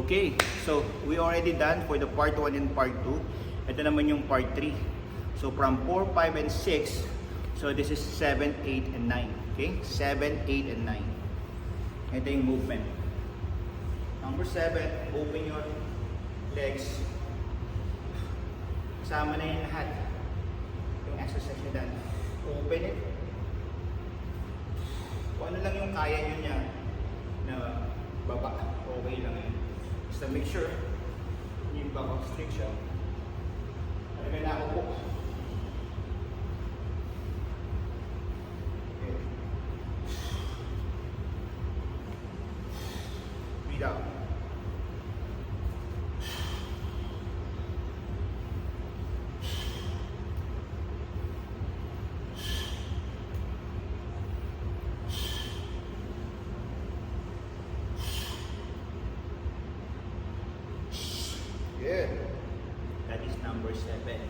Okay, so we already done for the part 1 and part 2. Ito naman yung part 3. So from 4, 5, and 6, so this is 7, 8, and 9. Okay, 7, 8, and 9. Ito yung movement. Number 7, open your legs. Kasama na yung lahat. Yung exercise nyo done. Open it. Kung ano lang yung kaya nyo niya na baba, okay lang yun. Basta make sure yung back of strict siya. Talaga na ako. Okay. Breathe out. That is number seven.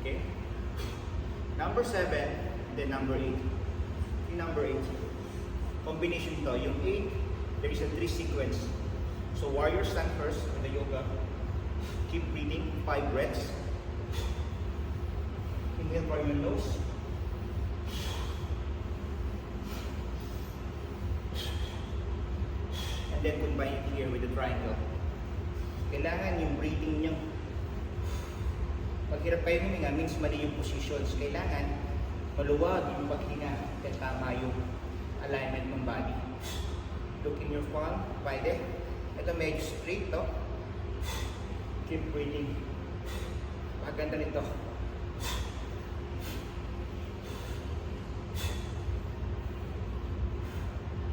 Okay? Number seven, then number eight. Yung number eight, combination to. Yung eight, there is a three sequence. So warrior stand first in the yoga. Keep breathing, five breaths. Inhale from your nose. And then combine it here with the triangle. Kailangan yung breathing nyo. Pag hirap kayo huminga, means mali yung positions. Kailangan maluwag yung paghinga at tama yung alignment ng body. Look in your palm, pwede. Ito medyo straight to. Keep breathing. Paganda nito.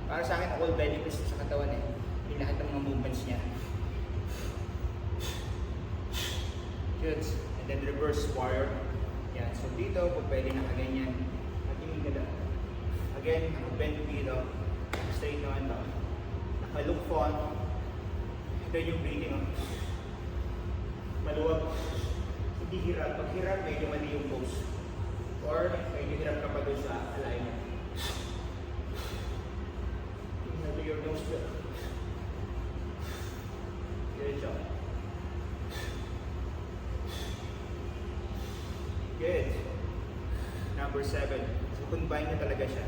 Para sa akin, all press sa katawan eh. Yung lahat ng mga movements niya. Good. And then reverse warrior. Yan. So dito, kung pwede nakaganyan. At yung ganda. Again, bend dito. Straight naman to. Naka-look front. Ito yung breathing. oh. Maluwag. Hindi hirap. Pag hirap, medyo mali yung pose. Or medyo hirap ka Number seven. So, combine na talaga siya.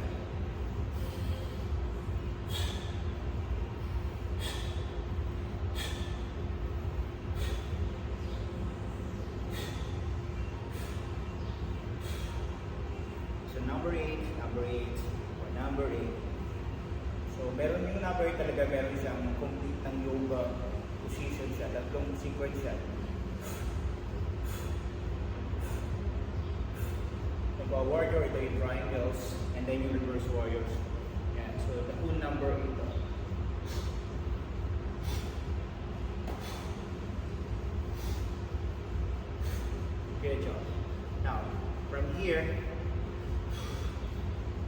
So, number eight, number eight, or number eight. So, meron yung number eight talaga, meron siyang complete ng yoga position siya, tatlong sequence siya. Diba, uh, warrior, ito yung triangles, and then yung reverse warriors. Yan. So, the whole number ito. Good job. Now, from here,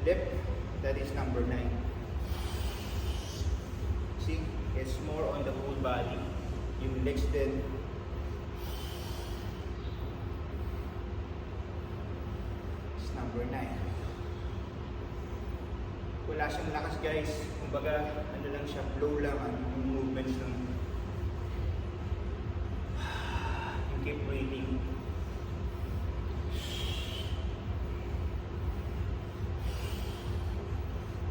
lip, that is number nine. See, it's more on the whole body. Yung legs din, It's number 9. Wala siyang lakas guys. Kumbaga, ano lang siya, flow lang ang movements ng you keep breathing.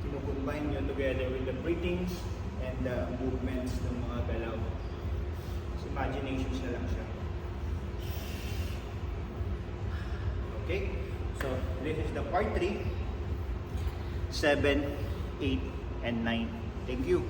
Kinukombine yun together with the breathings and the movements ng mga galaw. So, imaginations na lang siya. Okay? So, this is the part 3, 7, 8, and 9. Thank you.